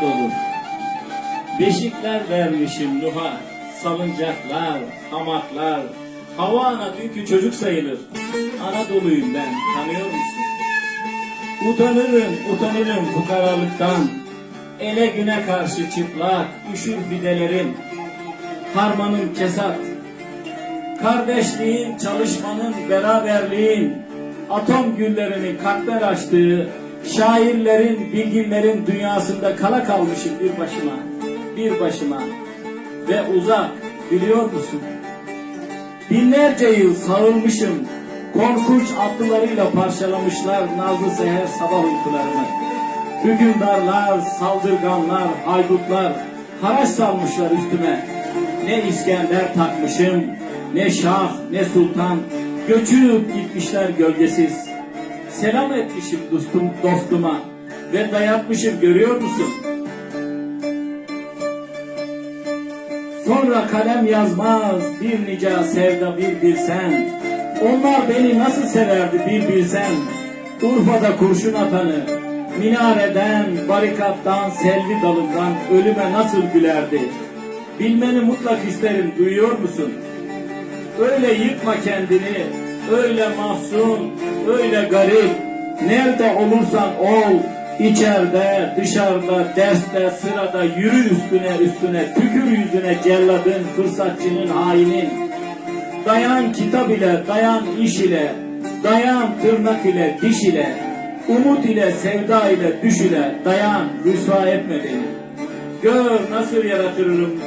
Anadolu. Beşikler vermişim Nuh'a, salıncaklar, hamaklar. Hava ana dünkü çocuk sayılır. Anadolu'yum ben, tanıyor musun? Utanırım, utanırım bu karalıktan. Ele güne karşı çıplak, üşür fidelerim. Harmanın kesat. Kardeşliğin, çalışmanın, beraberliğin, atom güllerinin kalpler açtığı, şairlerin, bilginlerin dünyasında kala kalmışım bir başıma, bir başıma ve uzak, biliyor musun? Binlerce yıl sarılmışım, korkunç atlılarıyla parçalamışlar nazlı seher sabah uykularını. Hükümdarlar, saldırganlar, haydutlar, haraç salmışlar üstüme. Ne İskender takmışım, ne şah, ne sultan, göçüp gitmişler gölgesiz. Selam etmişim dostum, dostuma ve dayatmışım görüyor musun? Sonra kalem yazmaz bir nice sevda bir bilsen. Onlar beni nasıl severdi bir bilsen. Urfa'da kurşun atanı, minareden, barikattan, selvi dalından ölüme nasıl gülerdi. Bilmeni mutlak isterim duyuyor musun? Öyle yıkma kendini, öyle mahzun, öyle garip. Nerede olursan ol, içeride, dışarıda, derste, sırada yürü üstüne üstüne, tükür yüzüne celladın, fırsatçının, hainin. Dayan kitap ile, dayan iş ile, dayan tırnak ile, diş ile, umut ile, sevda ile, düş ile, dayan, rüsva etme beni. Gör nasıl yaratırım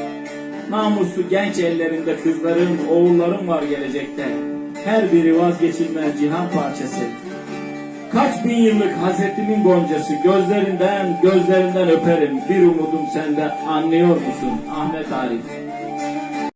Namuslu genç ellerinde kızların, oğulların var gelecekte. Her biri vazgeçilmez cihan parçası. Kaç bin yıllık hasretimin goncası gözlerinden, gözlerinden öperim. Bir umudum sende anlıyor musun Ahmet Arif?